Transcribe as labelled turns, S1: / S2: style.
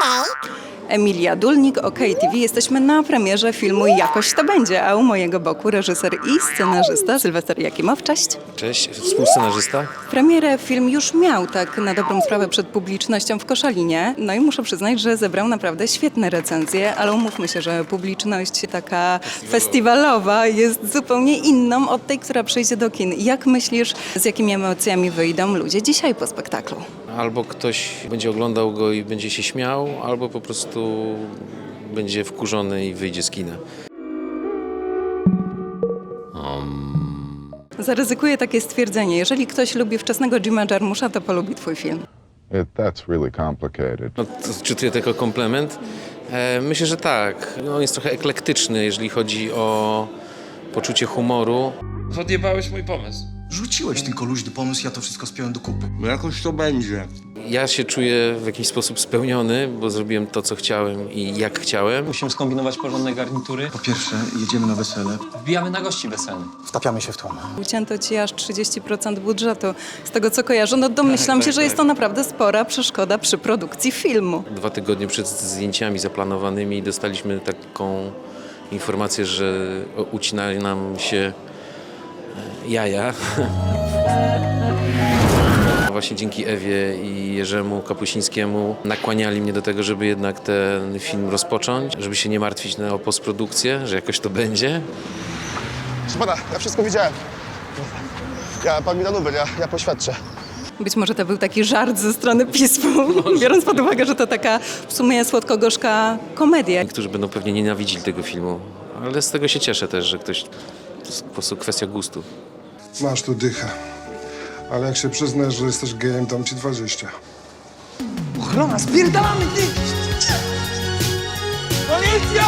S1: cake. Emilia Dulnik, OK TV. Jesteśmy na premierze filmu Jakoś to będzie, a u mojego boku reżyser i scenarzysta Sylwester Jakimow. Cześć.
S2: Cześć, współscenarzysta.
S1: Premierę film już miał tak na dobrą sprawę przed publicznością w Koszalinie. No i muszę przyznać, że zebrał naprawdę świetne recenzje, ale umówmy się, że publiczność taka festiwalowa jest zupełnie inną od tej, która przyjdzie do kin. Jak myślisz, z jakimi emocjami wyjdą ludzie dzisiaj po spektaklu?
S2: Albo ktoś będzie oglądał go i będzie się śmiał, albo po prostu będzie wkurzony i wyjdzie z kina.
S1: Zaryzykuję takie stwierdzenie. Jeżeli ktoś lubi wczesnego Jima Jarmusza, to polubi twój film.
S3: It, that's really complicated.
S2: No, to czytuję to jako komplement. E, myślę, że tak. No, on jest trochę eklektyczny, jeżeli chodzi o poczucie humoru.
S4: Odjebałeś mój pomysł.
S5: Rzuciłeś tylko luźny pomysł, ja to wszystko spiąłem do kupy.
S6: No jakoś to będzie.
S2: Ja się czuję w jakiś sposób spełniony, bo zrobiłem to, co chciałem i jak chciałem.
S4: Musimy skombinować porządne garnitury.
S5: Po pierwsze, jedziemy na wesele.
S4: Wbijamy na gości weselnych.
S5: Wtapiamy się w tłum.
S1: Ucięto ci aż 30% budżetu. Z tego co kojarzę, no domyślam
S2: Tak,
S1: się,
S2: tak,
S1: że jest
S2: tak.
S1: to naprawdę spora przeszkoda przy produkcji filmu.
S2: Dwa tygodnie przed zdjęciami zaplanowanymi dostaliśmy taką informację, że ucinają nam się jaja. Właśnie dzięki Ewie i Jerzemu Kapuścińskiemu nakłaniali mnie do tego, żeby jednak ten film rozpocząć, żeby się nie martwić na o postprodukcję, że jakoś to będzie.
S7: Proszę pana, ja wszystko widziałem. Ja, pan mi da numer, ja, ja poświadczę.
S1: Być może to był taki żart ze strony PiSu, biorąc pod uwagę, że to taka w sumie słodko-gorzka komedia.
S2: Niektórzy będą pewnie nienawidzili tego filmu, ale z tego się cieszę też, że ktoś... To jest po prostu kwestia gustu.
S8: Masz tu dychę. Ale jak się przyznasz, że jesteś gejem, dam ci 20.
S5: Ochrona, spierdalamy, ty!
S6: Policja!